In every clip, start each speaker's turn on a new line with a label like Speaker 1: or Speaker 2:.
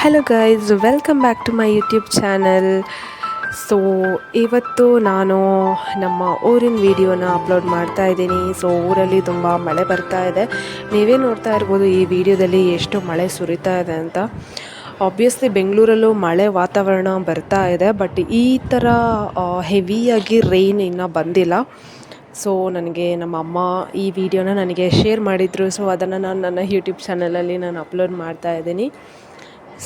Speaker 1: Hello guys welcome back to my YouTube channel so ಇವತ್ತು ನಾನು ನಮ್ಮ ಊರಿನ ವಿಡಿಯೋನ ಅಪ್ಲೋಡ್ ಮಾಡ್ತಾ ಇದ್ದೀನಿ. ಸೊ ಊರಲ್ಲಿ ತುಂಬ ಮಳೆ ಬರ್ತಾ ಇದೆ. ನೀವೇ ನೋಡ್ತಾ ಇರ್ಬೋದು ಈ ವಿಡಿಯೋದಲ್ಲಿ ಎಷ್ಟು ಮಳೆ ಸುರಿತಾ ಇದೆ ಅಂತ. ಆಬ್ವಿಯಸ್ಲಿ ಬೆಂಗಳೂರಲ್ಲೂ ಮಳೆ ವಾತಾವರಣ ಬರ್ತಾ ಇದೆ. ಬಟ್ ಈ ಥರ ಹೆವಿಯಾಗಿ ರೈನ್ ಇನ್ನೂ ಬಂದಿಲ್ಲ. ಸೊ ನನಗೆ ನಮ್ಮ ಅಮ್ಮ ಈ ವಿಡಿಯೋನ ನನಗೆ ಶೇರ್ ಮಾಡಿದರು. ಸೊ ಅದನ್ನು ನಾನು ನನ್ನ ಯೂಟ್ಯೂಬ್ ಚಾನಲಲ್ಲಿ ನಾನು ಅಪ್ಲೋಡ್ ಮಾಡ್ತಾ ಇದ್ದೀನಿ.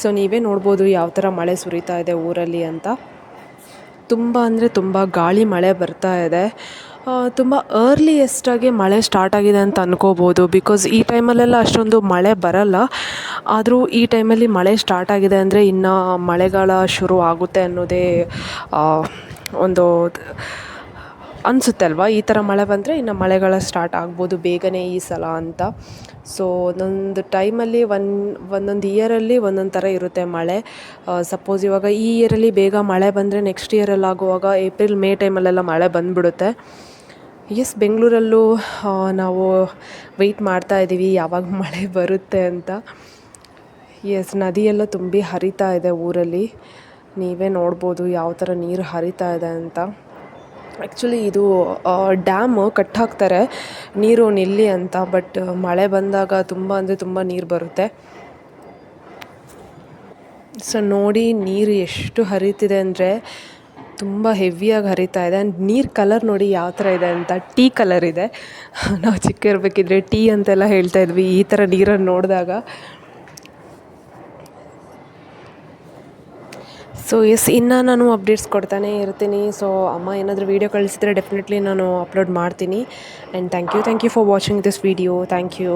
Speaker 1: ಸೊ ನೀವೇ ನೋಡ್ಬೋದು ಯಾವ ಥರ ಮಳೆ ಸುರಿತಾ ಇದೆ ಊರಲ್ಲಿ ಅಂತ. ತುಂಬ ಅಂದರೆ ತುಂಬ ಗಾಳಿ ಮಳೆ ಬರ್ತಾ ಇದೆ. ತುಂಬ ಅರ್ಲಿಯೆಸ್ಟಾಗಿ ಮಳೆ ಸ್ಟಾರ್ಟ್ ಆಗಿದೆ ಅಂತ ಅನ್ಕೋಬೋದು ಬಿಕಾಸ್ ಈ ಟೈಮಲ್ಲೆಲ್ಲ ಅಷ್ಟೊಂದು ಮಳೆ ಬರಲ್ಲ. ಆದರೂ ಈ ಟೈಮಲ್ಲಿ ಮಳೆ ಸ್ಟಾರ್ಟ್ ಆಗಿದೆ ಅಂದರೆ ಇನ್ನು ಮಳೆಗಾಲ ಶುರು ಆಗುತ್ತೆ ಅನ್ನೋದೇ ಒಂದು ಅನಿಸುತ್ತೆ ಅಲ್ವಾ ಈ ಥರ ಮಳೆ ಬಂದರೆ ಇನ್ನು ಮಳೆಗಳ ಸ್ಟಾರ್ಟ್ ಆಗ್ಬೋದು ಬೇಗನೆ ಈ ಸಲ ಅಂತ. ಸೊ ಒಂದೊಂದು ಟೈಮಲ್ಲಿ ಒನ್ ಒಂದೊಂದು ಇಯರಲ್ಲಿ ಒಂದೊಂದು ಥರ ಇರುತ್ತೆ ಮಳೆ. ಸಪೋಸ್ ಇವಾಗ ಈ ಇಯರಲ್ಲಿ ಬೇಗ ಮಳೆ ಬಂದರೆ ನೆಕ್ಸ್ಟ್ ಇಯರಲ್ಲಿ ಆಗುವಾಗ ಏಪ್ರಿಲ್ ಮೇ ಟೈಮಲ್ಲೆಲ್ಲ ಮಳೆ ಬಂದುಬಿಡುತ್ತೆ. ಎಸ್ ಬೆಂಗಳೂರಲ್ಲೂ ನಾವು ವೆಯ್ಟ್ ಮಾಡ್ತಾ ಇದ್ದೀವಿ ಯಾವಾಗ ಮಳೆ ಬರುತ್ತೆ ಅಂತ. ಎಸ್ ನದಿಯೆಲ್ಲ ತುಂಬಿ ಹರಿತಾ ಇದೆ ಊರಲ್ಲಿ. ನೀವೇ ನೋಡ್ಬೋದು ಯಾವ ಥರ ನೀರು ಹರಿತಾ ಇದೆ ಅಂತ. ಆ್ಯಕ್ಚುಲಿ ಇದು ಡ್ಯಾಮ್ ಕಟ್ಟಾಕ್ತಾರೆ ನೀರು ನಿಲ್ಲಿ ಅಂತ ಬಟ್ ಮಳೆ ಬಂದಾಗ ತುಂಬ ಅಂದರೆ ತುಂಬ ನೀರು ಬರುತ್ತೆ. ಸೊ ನೋಡಿ ನೀರು ಎಷ್ಟು ಹರಿತಿದೆ ಅಂದರೆ ತುಂಬ ಹೆವಿಯಾಗಿ ಹರಿತಾ ಇದೆ. ಆ್ಯಂಡ್ ನೀರು ಕಲರ್ ನೋಡಿ ಯಾವ ಥರ ಇದೆ ಅಂತ ಟೀ ಕಲರ್ ಇದೆ. ನಾವು ಚಿಕ್ಕ ಇರಬೇಕಿದ್ರೆ ಟೀ ಅಂತೆಲ್ಲ ಹೇಳ್ತಾ ಇದ್ವಿ. ಈ ಥರ ನೀರನ್ನು ನೋಡಿದಾಗ ಸೊ ಎಸ್ ಇನ್ನು ನಾನು ಅಪ್ಡೇಟ್ಸ್ ಕೊಡ್ತಾನೆ ಇರ್ತೀನಿ. ಸೊ ಅಮ್ಮ ಏನಾದರೂ ವೀಡಿಯೋ ಕಳಿಸಿದ್ರೆ ಡೆಫಿನೆಟ್ಲಿ ನಾನು ಅಪ್ಲೋಡ್ ಮಾಡ್ತೀನಿ. And thank you thank you for watching this video thank you